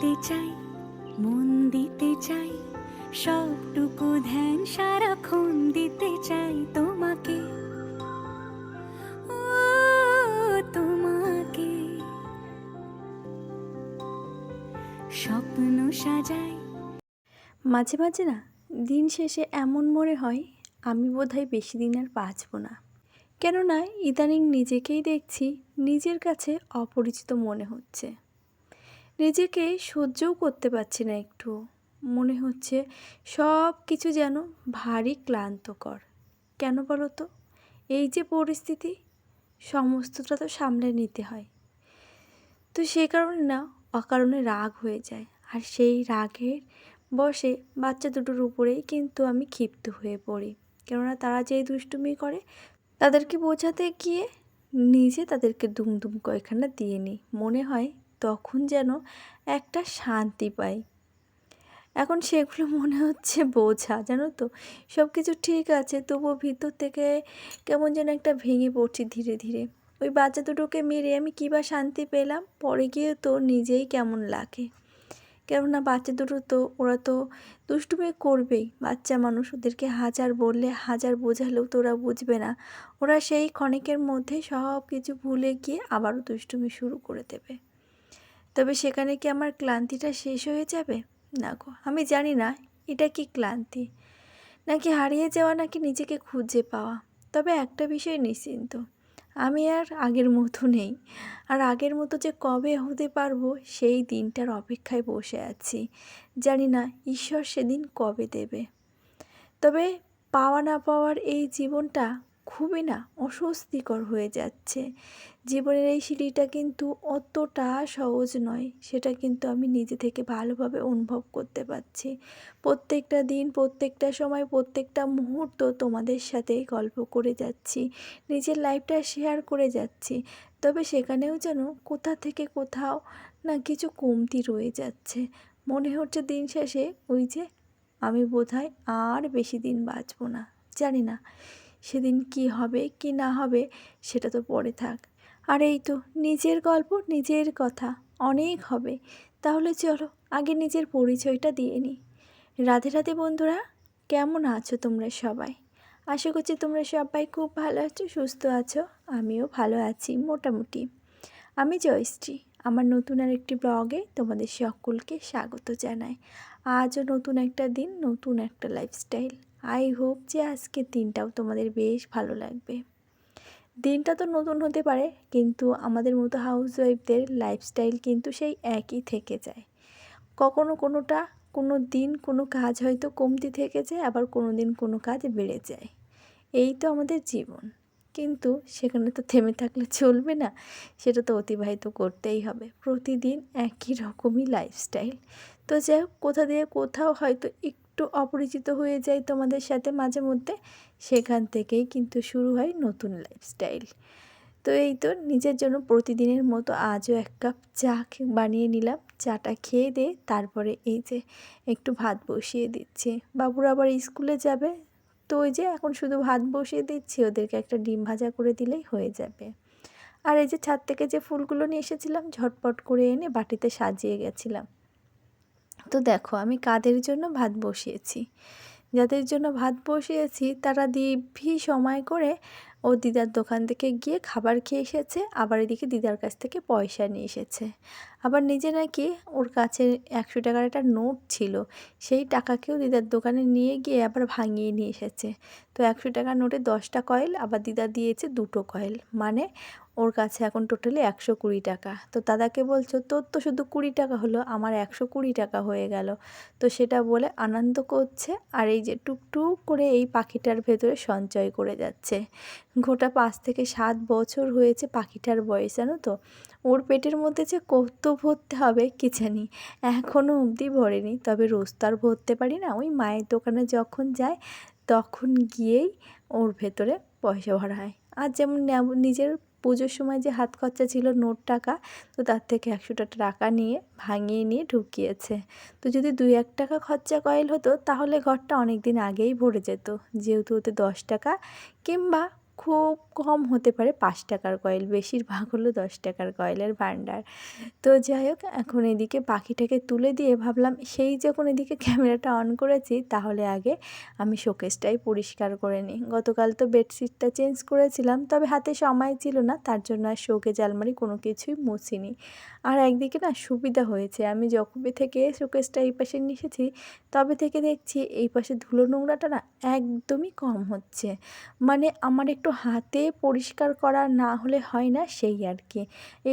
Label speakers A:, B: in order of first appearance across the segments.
A: দিতে চাই, মন দিতে চাই, সবটুকু ধ্যান সারাক্ষণ দিতে চাই তোমাকে। তোমাকে। স্বপ্ন সাজাই।
B: মাঝে মাঝে না, দিন শেষে এমন মনে হয়, আমি বোধহয় বেশি দিন আর বাঁচব না। কেননা ইদানিং নিজেকেই দেখছি, নিজের কাছে অপরিচিত মনে হচ্ছে। নিজেকে সহ্যও করতে পারছি না একটু। মনে হচ্ছে সব কিছু যেন ভারী ক্লান্তকর। কেন বলো তো? এই যে পরিস্থিতি, সমস্তটা তো সামলে নিতে হয়। তো সে কারণে না, অকারণে রাগ হয়ে যায়। আর সেই রাগের বসে বাচ্চা দুটোর উপরেই কিন্তু আমি ক্ষিপ্ত হয়ে পড়ি। কেননা তারা যেই দুষ্টুমি করে, তাদেরকে বোঝাতে গিয়ে নিজে তাদেরকে দুম দুম কয়েকখানা দিয়ে নিই। মনে হয় তখন যেন একটা শান্তি পাই। এখন সেগুলো মনে হচ্ছে বোঝা, জানো তো? সব কিছু ঠিক আছে, তবুও ভিতর থেকে কেমন যেন একটা ভেঙে পড়ছি ধীরে ধীরে। ওই বাচ্চা দুটোকে মেরে আমি কী বা শান্তি পেলাম? পরে গিয়ে তো নিজেই কেমন লাগে। কেননা বাচ্চা দুটো তো, ওরা তো দুষ্টুমি করবেই। বাচ্চা মানুষ ওদেরকে হাজার বললে হাজার বোঝালেও তো ওরা বুঝবে না। ওরা সেই ক্ষণিকের মধ্যে সব কিছু ভুলে গিয়ে আবারও দুষ্টুমি শুরু করে দেবে। তবে সেখানে কি আমার ক্লান্তিটা শেষ হয়ে যাবে? না গো, আমি জানি না, এটা কি ক্লান্তি? নাকি হারিয়ে যাওয়া, নাকি নিজেকে খুঁজে পাওয়া? তবে একটা বিষয় নিশ্চিন্ত, আমি আর আগের মতো নেই। আর আগের মতো যে কবে হতে পারব, সেই দিনটার অপেক্ষায় বসে আছি। জানি না, ঈশ্বর সেদিন কবে দেবে। তবে পাওয়া না পাওয়ার এই জীবনটা খুবই না অস্বস্তিকর হয়ে যাচ্ছে। জীবনের এই সিঁড়িটা কিন্তু অতটা সহজ নয়, সেটা কিন্তু আমি নিজে থেকে ভালোভাবে অনুভব করতে পারছি। প্রত্যেকটা দিন, প্রত্যেকটা সময়, প্রত্যেকটা মুহূর্ত তোমাদের সাথে গল্প করে যাচ্ছি, নিজের লাইফটা শেয়ার করে যাচ্ছি। তবে সেখানেও যেন কোথা থেকে কোথাও না কিছু কমতি রয়ে যাচ্ছে। মনে হচ্ছে দিন শেষে ওই যে আমি বোধহয় আর বেশি দিন বাঁচবো না, জানি না। সেদিন কি হবে, কি না হবে, সেটা তো পরে থাক। আর এই তো নিজের গল্প নিজের কথা, অনেক হবে। তাহলে চলো আগে নিজের পরিচয়টা দিয়ে নিই রাধে রাধে বন্ধুরা, কেমন আছো তোমরা সবাই? আশা করছি তোমরা সবাই খুব ভালো আছো, সুস্থ আছো, আমিও ভালো আছি মোটামুটি। আমি জয়শ্রী, আমার নতুন আর একটি ব্লগে তোমাদের সকলকে স্বাগত জানাই। আজও নতুন একটা দিন, নতুন একটা লাইফস্টাইল আই হোপ যে আজকের দিনটাও তোমাদের বেশ ভালো লাগবে। দিনটা তো নতুন হতে পারে, কিন্তু আমাদের মতো হাউস ওয়াইফদের লাইফস্টাইল কিন্তু সেই একই থেকে যায়। কখনো কোনোটা, কোনো দিন কোনো কাজ হয়তো কমতি থেকে যায়, আবার কোনো দিন কোনো কাজ বেড়ে যায়। এই তো আমাদের জীবন। কিন্তু সেখানে তো থেমে থাকলে চলবে না, সেটা তো অতিবাহিত করতেই হবে। প্রতিদিন একই রকমই লাইফস্টাইল তো যাই হোক, কোথা দিয়ে কোথাও হয়তো একটু অপরিচিত হয়ে যায় তোমাদের সাথে মাঝে মধ্যে, সেখান থেকেই কিন্তু শুরু হয় নতুন লাইফস্টাইল তো এই তো নিজের জন্য প্রতিদিনের মতো আজও এক কাপ চা বানিয়ে নিলাম। চাটা খেয়ে দিয়ে তারপরে এই যে একটু ভাত বসিয়ে দিচ্ছি। বাবুরা আবার স্কুলে যাবে, তো ওই যে এখন শুধু ভাত বসিয়ে দিচ্ছি, ওদেরকে একটা ডিম ভাজা করে দিলেই হয়ে যাবে। আর এই যে ছাদ থেকে যে ফুলগুলো নিয়ে এসেছিলাম, ঝটপট করে এনে বাটিতে সাজিয়ে গেছিলাম। তো দেখো, আমি কাদের জন্য ভাত বসিয়েছি? যাদের জন্য ভাত বসিয়েছি, তারা দিব্যি সময় করে ও দিদার দোকান থেকে গিয়ে খাবার খেয়ে এসেছে, আবার এদিকে দিদার কাছ থেকে পয়সা নিয়ে এসেছে। আবার নিজে নাকি ওর কাছে একশো টাকার একটা নোট ছিল, সেই টাকাকেও দিদার দোকানে নিয়ে গিয়ে আবার ভাঙিয়ে নিয়ে এসেছে। তো একশো টাকার নোটে দশটা কয়েল, আবার দিদা দিয়েছে দুটো কয়েল। মানে ওর কাছে এখন টোটালি একশো কুড়ি টাকা। তো দাদাকে বলছো, তোর তো শুধু কুড়ি টাকা হলো, আমার একশো কুড়ি টাকা হয়ে গেল। তো সেটা বলে আনন্দ করছে আর এই যে টুকটুক করে এই পাখিটার ভেতরে সঞ্চয় করে যাচ্ছে। গোটা পাঁচ থেকে সাত বছর হয়েছে পাখিটার বয়স, জানো তো? ওর পেটের মধ্যে যে কত ভরতে হবে কি জানি? এখনও অবধি ভরেনি, তবে রোজ তো আর ভরতে পারি না। ওই মায়ের দোকানে যখন যায়, তখন গিয়েই ওর ভেতরে পয়সা ভরা হয়। আর যেমন নিজের পুজোর সময় যে হাত খরচা ছিল নোট টাকা, তো তার থেকে একশোটা টাকা নিয়ে ভাঙিয়ে নিয়ে ঢুকিয়েছে। তো যদি দুই এক টাকা খরচা কয়েল হতো, তাহলে ঘরটা অনেক দিন আগেই ভরে যেত। যেহেতু ওতে দশ টাকা কিংবা খুব কম হতে পারে, পাঁচ টাকার কয়েল, বেশিরভাগ হলো দশ টাকার কয়েলের ভাণ্ডার। তো যাই হোক, এখন এদিকে পাখিটাকে তুলে দিয়ে ভাবলাম, সেই যখন এদিকে ক্যামেরাটা অন করেছি, তাহলে আগে আমি শোকেসটাই পরিষ্কার করে নিই। গতকাল তো বেডশিটটা চেঞ্জ করেছিলাম, তবে হাতে সময় ছিল না, তার জন্য আর শোকেজ আলমারি কোনো কিছুই মুছিনি। আর একদিকে না সুবিধা হয়েছে। আমি যখনই থেকে শোকেসটা এই পাশে নিয়ে এসেছি, তবে থেকে দেখছি এই পাশে ধুলো নোংরাটা না একদমই কম হচ্ছে। মানে আমার একটু হাতে পরিষ্কার করা না হলে হয় না সেই আর কি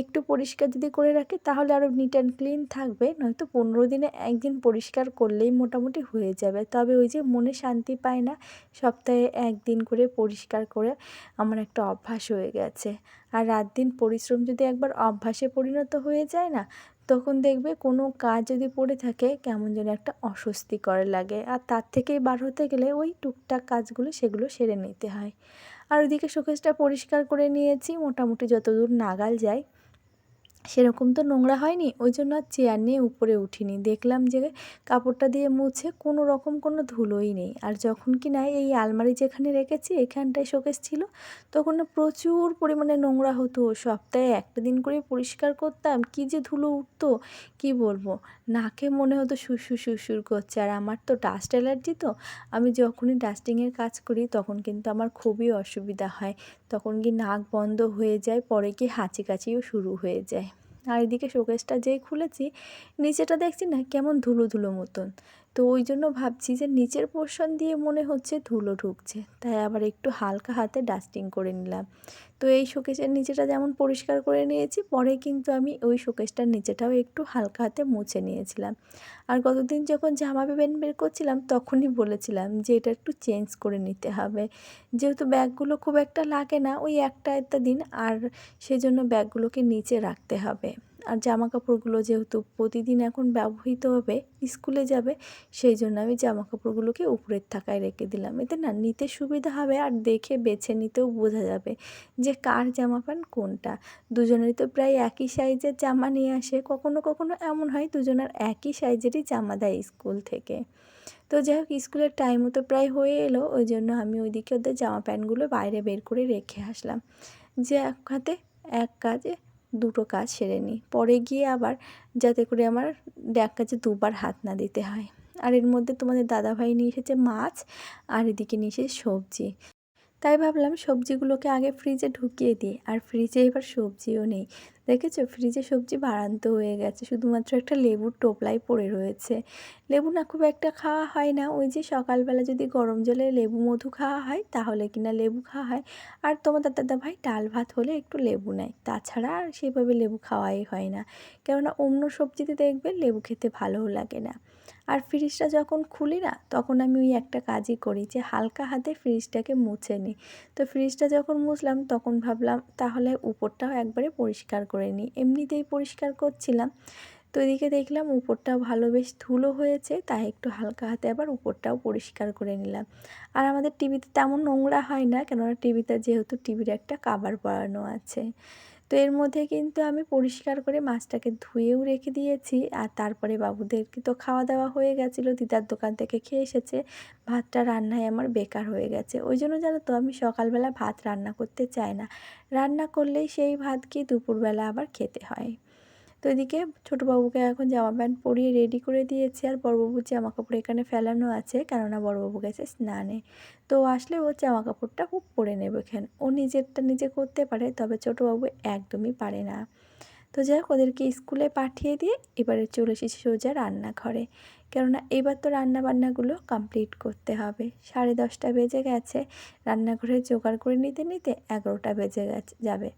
B: একটু পরিষ্কার যদি করে রাখি তাহলে আরও নিট অ্যান্ড ক্লিন থাকবে, নয়তো পনেরো দিনে একদিন পরিষ্কার করলেই মোটামুটি হয়ে যাবে। তবে ওই যে মনে শান্তি পায় না, সপ্তাহে একদিন করে পরিষ্কার করে আমার একটা অভ্যাস হয়ে গেছে। আর রাত দিন পরিশ্রম যদি একবার অভ্যাসে পরিণত হয়ে যায় না, তখন দেখবে কোনো কাজ যদি পড়ে থাকে, কেমন যেন একটা অস্বস্তি করে লাগে। আর তার থেকেই বার হতে গেলে ওই টুকটাক কাজগুলো সেগুলো সেরে নিতে হয়। আর ওইদিকে শোকেসটা পরিষ্কার করে নিয়েছি। মোটামুটি যতদূর নাগাল যায় সেরকম তো নোংরা হয়নি, ওই জন্য আর চেয়ার নিয়ে উপরে উঠিনি। দেখলাম যে কাপড়টা দিয়ে মুছে কোনো রকম কোনো ধুলোই নেই। আর যখন কি না এই আলমারি যেখানে রেখেছি, এখানটায় শোকেস ছিল, তখন প্রচুর পরিমাণে নোংরা হতো। সপ্তাহে একটা দিন করে পরিষ্কার করতাম, কি যে ধুলো উঠতো, কি বলব? নাকে মনে হতো সুসু সুসুর করছে। আর আমার তো ডাস্ট অ্যালার্জি তো। আমি যখনই ডাস্টিংয়ের কাজ করি, তখন কিন্তু আমার খুবই অসুবিধা হয়। তখন কি নাক বন্ধ হয়ে যায়, পরে কি হাঁচি কাচিও শুরু হয়ে যায়। আর এদিকে শোকেসটা যেই খুলেছি, নিচেটা দেখছি না, কেমন ধুলো ধুলো মতন। তো ওই জন্য ভাবছি যে নিচের পোর্শন দিয়ে মনে হচ্ছে ধুলো ঢুকছে। তাই আবার একটু হালকা হাতে ডাস্টিং করে নিলাম। তো এই শোকেসের নিচেটা যেমন পরিষ্কার করে নিয়েছি, পরে কিন্তু আমি ওই শোকেসটার নিচেটাও একটু হালকা হাতে মুছে নিয়েছিলাম। আর গতদিন যখন জামা প্যান্ট বের করছিলাম, তখনই বলেছিলাম যে এটা একটু চেঞ্জ করে নিতে হবে। যেহেতু ব্যাগগুলো খুব একটা লাগে না, ওই একটা একটা দিন, আর সেজন্য ব্যাগগুলোকে নিচে রাখতে হবে। আর জামা কাপড়গুলো যেহেতু প্রতিদিন এখন ব্যবহৃত হবে, স্কুলে যাবে, সেই জন্য আমি জামা কাপড়গুলোকে উপরের থাকায় রেখে দিলাম। এতে না নিতে সুবিধা হবে আর দেখে বেছে নিতেও বোঝা যাবে যে কার জামা প্যান্ট কোনটা। দুজনেরই তো প্রায় একই সাইজের জামা নিয়ে আসে, কখনো কখনো এমন হয় দুজনের একই সাইজেরই জামা দেয় স্কুল থেকে। তো যাই হোক, স্কুলের টাইমও তো প্রায় হয়ে এলো, ওই জন্য আমি ওইদিকে ওদের জামা প্যান্টগুলো বাইরে বের করে রেখে আসলাম। যে এক হাতে এক কাজে দুটো কাজ সেরে নিই। পরে গিয়ে আবার যাতে করে আমার এক কাজে দুবার হাত না দিতে হয়। আর এর মধ্যে তোমাদের দাদাভাই নিয়ে এসেছে মাছ, আর এদিকে নিয়ে এসেছে সবজি। তাই ভাবলাম সবজিগুলোকে আগে ফ্রিজে ঢুকিয়ে দিই। আর ফ্রিজে এবার সবজিও নেই। দেখেছ? ফ্রিজে সবজি বাড়ান্ত হয়ে গেছে। শুধুমাত্র একটা লেবুর টোপলাই পড়ে রয়েছে। লেবু না খুব একটা খাওয়া হয় না। ওই যে সকালবেলা যদি গরম জলে লেবু মধু খাওয়া হয়, তাহলে কিনা লেবু খাওয়া হয়। আর তোমার দাদা ভাই ডাল ভাত হলে একটু লেবু নেয়। তাছাড়া আর সেভাবে লেবু খাওয়াই হয় না। কেননা অন্য সবজিতে দেখবে লেবু খেতে ভালোও লাগে না। আর ফ্রিজটা যখন খুলি না, তখন আমি ওই একটা কাজই করি যে হালকা হাতে ফ্রিজটাকে মুছে নিই। তো ফ্রিজটা যখন মুছলাম, তখন ভাবলাম তাহলে উপরটাও একবারে পরিষ্কার করে নিই। এমনিতেই পরিষ্কার করছিলাম। তো এদিকে দেখলাম উপরটাও ভালো বেশ ধুলো হয়েছে, তাই একটু হালকা হাতে আবার উপরটাও পরিষ্কার করে নিলাম। আর আমাদের টিভিতে তেমন নোংরা হয় না, কেননা টিভিতে যেহেতু টিভির একটা কাবার পরানো আছে। তো এর মধ্যে কিন্তু আমি পরিষ্কার করে মাছটাকে ধুয়েও রেখে দিয়েছি। আর তারপরে বাবুদেরকে তো খাওয়া দাওয়া হয়ে গেছিল, দিদার দোকান থেকে খেয়ে এসেছে। ভাতটা রান্নায় আমার বেকার হয়ে গেছে। ওই জন্য জানো তো আমি সকালবেলা ভাত রান্না করতে চাই না। রান্না করলেই সেই ভাতকে দুপুরবেলা আবার খেতে হয়। তো এদিকে ছোটোবাবুকে এখন জামা প্যান্ট পরিয়ে রেডি করে দিয়েছে আর বড়বাবুর জামা কাপড় এখানে ফেলানো আছে, কেননা বড়বাবু গেছে স্নানে। তো আসলে ও জামা কাপড়টা খুব পরে নেবে এখানে। ও নিজেরটা নিজে করতে পারে, তবে ছোটোবাবু একদমই পারে না। তো যাই হোক, ওদেরকে স্কুলে পাঠিয়ে দিয়ে এবারে চলে এসেছি সোজা রান্নাঘরে। কেননা এবার তো রান্না বান্নাগুলো কমপ্লিট করতে হবে। সাড়ে দশটা বেজে গেছে, রান্নাঘরে জোগাড় করে নিতে নিতে এগারোটা বেজে গেছে, যাবে।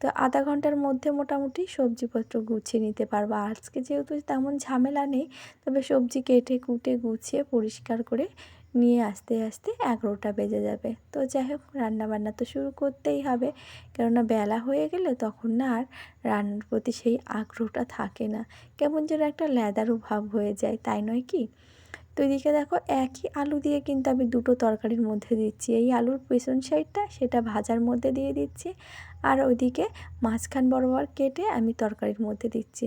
B: তো আধা ঘণ্টার মধ্যে মোটামুটি সবজিপত্র গুছিয়ে নিতে পারব। আজকে যেহেতু তেমন ঝামেলা নেই, তবে সবজি কেটে কুটে গুছিয়ে পরিষ্কার করে নিয়ে আসতে আসতে এগারোটা বেজে যাবে। তো যাই হোক, রান্নাবান্না তো শুরু করতেই হবে। কেননা বেলা হয়ে গেলে তখন না আর রান্নার প্রতি সেই আগ্রহটা থাকে না। কেমন যেন একটা লেদারও ভাব হয়ে যায়, তাই নয় কি? তো এদিকে দেখো, একই আলু দিয়ে কিন্তু আমি দুটো তরকারির মধ্যে দিচ্ছি। এই আলুর পেছন সাইডটা সেটা ভাজার মধ্যে দিয়ে দিচ্ছি। আর ওইদিকে মাঝখান বরাবর কেটে আমি তরকারির মধ্যে দিচ্ছি।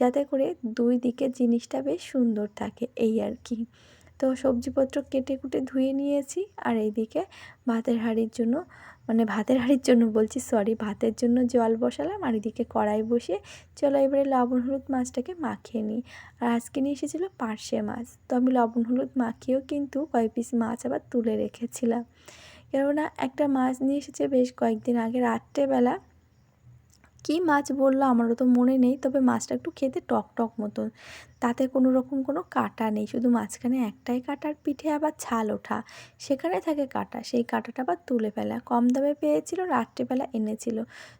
B: যাতে করে দুই দিকের জিনিসটা বেশ সুন্দর থাকে, এই আর কি। তো সবজিপত্র কেটে কুটে ধুয়ে নিয়েছি। আর এইদিকে ভাতের হাঁড়ির জন্য মানে ভাতের হাঁড়ির জন্য বলছি সরি ভাতের জন্য জল বসালাম। আর এদিকে কড়াই বসিয়ে চলো এবারে লবণ হলুদ মাছটাকে মাখিয়ে নিই। আর আজকে নিয়ে এসেছিল পার্শে মাছ। তো আমি লবণ হলুদ মাখিয়েও কিন্তু কয় পিস মাছ আবার তুলে রেখেছিলাম। কেননা একটা মাছ নিয়ে এসেছে বেশ কয়েকদিন আগে, রাত্রেবেলা। কী মাছ বলল আমারও তো মনে নেই, তবে মাছটা একটু খেতে টক টক মতন। তাতে কোনো রকম কোনো কাটা নেই, শুধু মাঝখানে একটাই কাটার পিঠে আবার ছাল ওঠা, সেখানে থাকে কাটা, সেই কাটাটা আবার তুলে ফেলা। কম দামে পেয়েছিল, রাত্রেবেলা এনেছিল।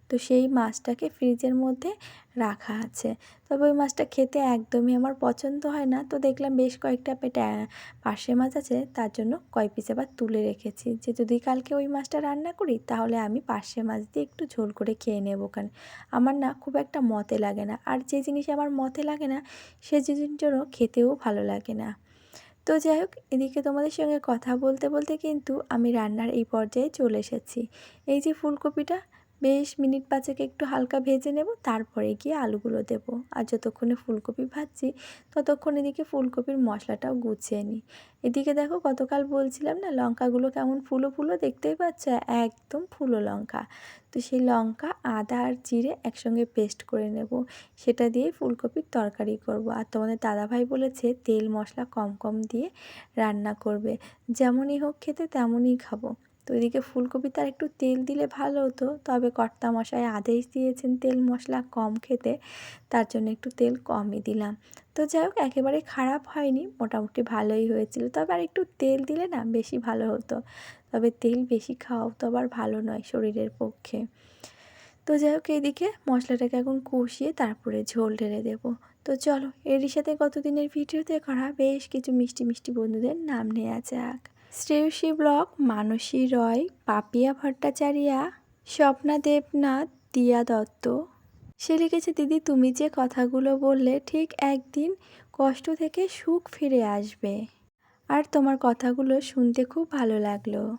B: তো সেই মাছটাকে ফ্রিজের মধ্যে রাখা আছে। তবে ওই মাছটা খেতে একদমই আমার পছন্দ হয় না। তো দেখলাম বেশ কয়েকটা পেটে পার্শে মাছ আছে। তার জন্য কয় পিস আবার তুলে রেখেছি। যে যদি কালকে ওই মাছটা রান্না করি, তাহলে আমি পার্শে মাছ দিয়ে একটু ঝোল করে খেয়ে নেব। কারণ আমার না খুব একটা মতে লাগে না। আর যে জিনিস আমার মতে লাগে না, সে জিনিসের জন্য খেতেও ভালো লাগে না। তো যাই হোক, এদিকে তোমাদের সঙ্গে কথা বলতে বলতে কিন্তু আমি রান্নার এই পর্যায়ে চলে এসেছি। এই যে ফুলকপিটা বেশ মিনিট পাঁচেক একটু হালকা ভেজে নেব, তারপরে গিয়ে আলুগুলো দেবো। আর যতক্ষণে ফুলকপি ভাজছি, ততক্ষণ এদিকে ফুলকপির মশলাটাও গুছিয়ে নিই। এদিকে দেখো গতকাল বলছিলাম না, লঙ্কাগুলো কেমন ফুলো ফুলো দেখতেই পাচ্ছ? একদম ফুলো লঙ্কা। তো সেই লঙ্কা, আদা আর জিরে একসঙ্গে পেস্ট করে নেব। সেটা দিয়ে ফুলকপির তরকারি করব। আর তোমাদের দাদাভাই বলেছে, তেল মশলা কম কম দিয়ে রান্না করবে। যেমনই হোক খেতে তেমনই খাব। তো এদিকে ফুলকপিতে আর একটু তেল দিলে ভালো হতো। তবে কর্তা মশাই আদেশ দিয়েছেন তেল মশলা কম খেতে, তার জন্য একটু তেল কমই দিলাম। তো যাই হোক, একেবারে খারাপ হয়নি, মোটামুটি ভালোই হয়েছিল। তবে আর একটু তেল দিলে না বেশি ভালো হতো। তবে তেল বেশি খাওয়াও তো আবার ভালো নয় শরীরের পক্ষে। তো যাই হোক এইদিকে মশলাটাকে এখন কষিয়ে তারপরে ঝোল ঢেলে দেবো। তো চলো, এরই সাথে গতদিনের ভিডিওতে করা বেশ কিছু মিষ্টি মিষ্টি বন্ধুদের নাম নেওয়া যাক। শ্রেয়সী ব্লক মানসী রয়, পাপিয়া ভট্টাচারিয়া, স্বপ্না দেবনাথ, দিয়া দত্ত। সে লিখেছে, দিদি, তুমি যে কথাগুলো বললে, ঠিক একদিন কষ্ট থেকে সুখ ফিরে আসবে। আর তোমার কথাগুলো শুনতে খুব ভালো লাগল।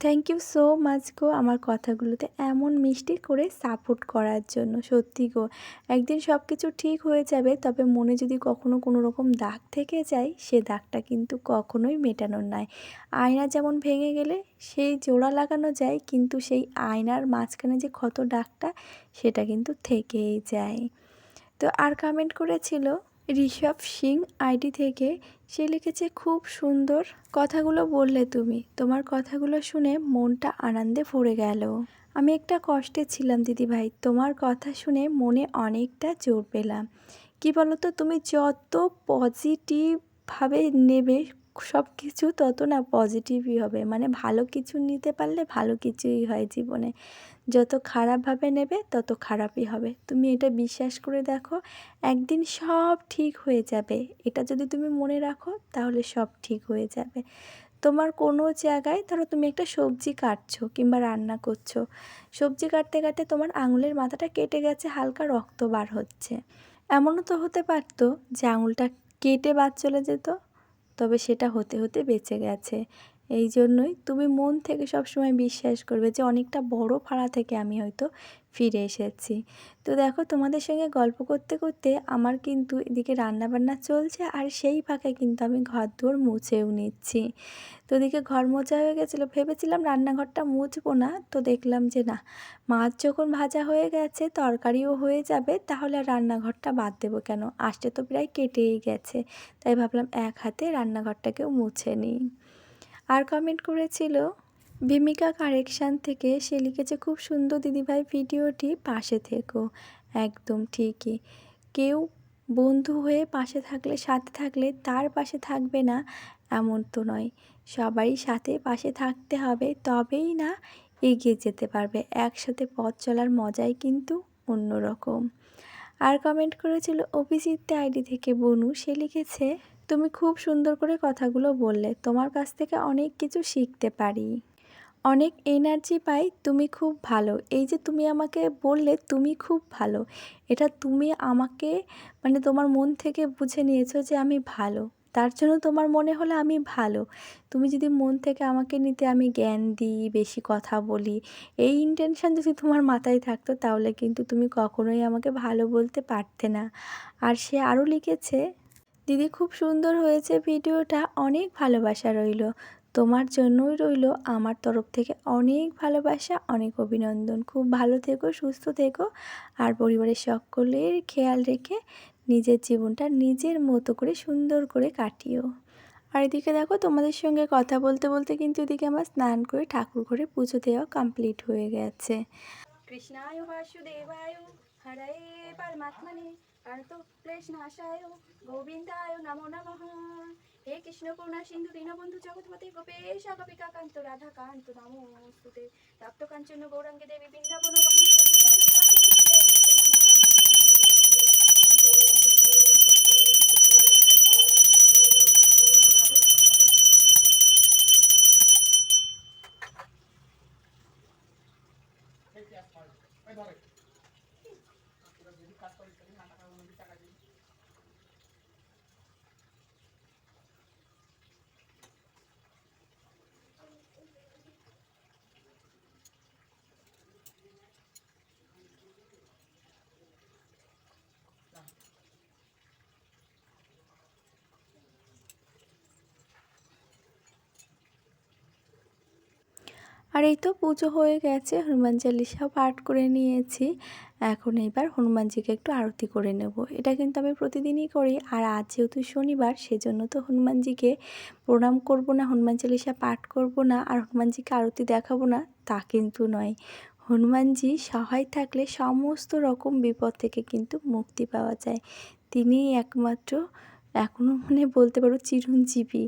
B: থ্যাংক ইউ সো মাচ গো আমার কথাগুলোতে এমন মিষ্টি করে সাপোর্ট করার জন্য, সত্যি গো। একদিন সব কিছু ঠিক হয়ে যাবে, তবে মনে যদি কখনো কোনো রকম দাগ থেকে যায়, সে দাগটা কিন্তু কখনোই মেটানোর নাই আয়না যেমন ভেঙে গেলে সেই জোড়া লাগানো যায়, কিন্তু সেই আয়নার মাঝখানে যে ক্ষত দাগটা, সেটা কিন্তু থেকেই যায়। তো আর কমেন্ট করেছিল ঋষভ সিং আইডি থেকে সে লিখেছে, খুব সুন্দর কথাগুলো বললে তুমি। তোমার কথাগুলো শুনে মনটা আনন্দে ভরে গেল। আমি একটা কষ্টে ছিলাম, দিদিভাই। তোমার কথা শুনে মনে অনেকটা জোর পেলাম। কী বলো তো তুমি যত পজিটিভভাবে নেবে সব কিছু তত না পজিটিভই হবে। মানে ভালো কিছু নিতে পারলে ভালো কিছুই হয় জীবনে। যত খারাপভাবে নেবে, তত খারাপই হবে। তুমি এটা বিশ্বাস করে দেখো, একদিন সব ঠিক হয়ে যাবে। এটা যদি তুমি মনে রাখো, তাহলে সব ঠিক হয়ে যাবে। তোমার কোনো জায়গায় ধরো তুমি একটা সবজি কাটছো কিংবা রান্না করছ। সবজি কাটতে কাটতে তোমার আঙুলের মাথাটা কেটে গেছে, হালকা রক্ত বার হচ্ছে। এমনও তো হতে পারতো যে আঙুলটা কেটে বাদ চলে যেত। তবে সেটা হতে হতে বেঁচে গেছে। এই জন্যই তুমি মন থেকে সবসময় বিশ্বাস করবে যে অনেকটা বড় ফাড়া থেকে আমি হয়তো ফিরে এসেছি। তো দেখো তোমাদের সঙ্গে গল্প করতে করতে আমার কিন্তু এদিকে রান্নাবান্না চলছে আর সেই ফাঁকে কিন্তু আমি ঘর দুয়ার মুছেও নিচ্ছি। তো এদিকে ঘর মোছা হয়ে গেছিল, ভেবেছিলাম রান্নাঘরটা মুছবো না, তো দেখলাম যে না, মাছ যখন ভাজা হয়ে গেছে, তরকারিও হয়ে যাবে, তাহলে আর রান্নাঘরটা বাদ দেবো কেন? আসতে তো প্রায় কেটেই গেছে, তাই ভাবলাম এক হাতে রান্নাঘরটাকেও মুছে নিই। আর কমেন্ট করেছিল, ভূমিকা কারেকশান থেকে সে লিখেছে, খুব সুন্দর দিদিভাই, ভিডিওটি পাশে থেকো। একদম ঠিকই। কেউ বন্ধু হয়ে পাশে থাকলে, সাথে থাকলে তার পাশে থাকবে না, এমন তো নয়। সবারই সাথে পাশে থাকতে হবে, তবেই না এগিয়ে যেতে পারবে। একসাথে পথ চলার মজাই কিন্তু অন্যরকম। আর কমেন্ট করেছিল, অভিজিৎ আইডি থেকে বনু, সে লিখেছে তুমি খুব সুন্দর করে কথাগুলো বললে, তোমার কাছ থেকে অনেক কিছু শিখতে পারি। অনেক এনার্জি পাই, তুমি খুব ভালো। এই যে তুমি আমাকে বললে, তুমি খুব ভালো। এটা তুমি আমাকে মানে তোমার মন থেকে বুঝে নিয়েছো যে আমি ভালো। তার জন্য তোমার মনে হলো আমি ভালো। তুমি যদি মন থেকে আমাকে নিতে আমি জ্ঞান দিই, বেশি কথা বলি, এই ইন্টেনশান যদি তোমার মাথায় থাকতো, তাহলে কিন্তু তুমি কখনোই আমাকে ভালো বলতে পারতে না। আর সে আরও লিখেছে দিদি খুব সুন্দর হয়েছে ভিডিওটা, অনেক ভালোবাসা রইল। তোমার জন্যই রইল আমার তরফ থেকে অনেক ভালোবাসা, অনেক অভিনন্দন। খুব ভালো থেকো, সুস্থ থেকো আর পরিবারের সকলের খেয়াল রেখে নিজের জীবনটা নিজের মতো করে সুন্দর করে কাটিও। আর এদিকে দেখো তোমাদের সঙ্গে কথা বলতে বলতে কিন্তু এদিকে আমার স্নান করে ঠাকুর ঘরে পুজো দেওয়া কমপ্লিট হয়ে গেছে। কৃষ্ণায় বাসুদেবায় হরে পরমাত্মনে প্রণত ক্লেশনাশায় গোবিন্দায় নমো নমঃ হে কৃষ্ণ করুণা সিন্ধু দীনবন্ধু জগৎপতি গোপেশ গোপিকা কান্ত রাধা কান্ত নমস্তুতে তপ্ত কাঞ্চন গৌরাঙ্গে দেবী বৃন্দাবন আর এই তো পুজো হয়ে গেছে, হনুমান চালিসাও পাঠ করে নিয়েছি। এখন এবার হনুমানজিকে একটু আরতি করে নেব। এটা কিন্তু আমি প্রতিদিনই করি, আর আজ যেহেতু শনিবার, সেজন্য তো হনুমানজিকে প্রণাম করব না, হনুমান চালিসা পাঠ করব না, আর হনুমানজিকে আরতি দেখাবো না, তা কিন্তু নয়। হনুমানজি সহায় থাকলে সমস্ত রকম বিপদ থেকে কিন্তু মুক্তি পাওয়া যায়। তিনিই একমাত্র এখনও মানে বলতে পারো চিরঞ্জীবী,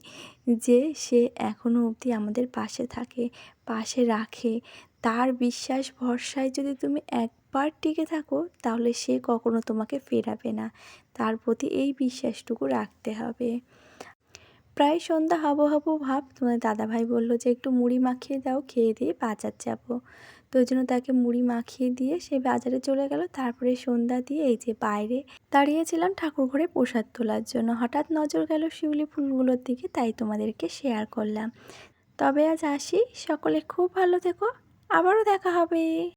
B: যে সে এখনও অবধি আমাদের পাশে থাকে। পাশে রাখে। তার বিশ্বাস ভরসায় যদি তুমি একবার টিকে থাকো, তাহলে সে কখনো তোমাকে ফেরাবে না। তার প্রতি এই বিশ্বাসটুকু রাখতে হবে। প্রায় সন্ধ্যা হাবো হাবো ভাব, তোমার দাদাভাই বলল যে, একটু মুড়ি মাখিয়ে দাও, খেয়ে দিয়ে বাজার যাব। তো ওই জন্য তাকে মুড়ি মাখিয়ে দিয়ে সে বাজারে চলে গেল। তারপরে সন্ধ্যা দিয়ে এই যে বাইরে দাঁড়িয়েছিলাম ঠাকুর ঘরে প্রসাদ তোলার জন্য। হঠাৎ নজর গেল শিউলি ফুলগুলোর দিকে, তাই তোমাদেরকে শেয়ার করলাম। তবে আজ আসি। সকলে খুব ভালো থেকো। আবারও দেখা হবে।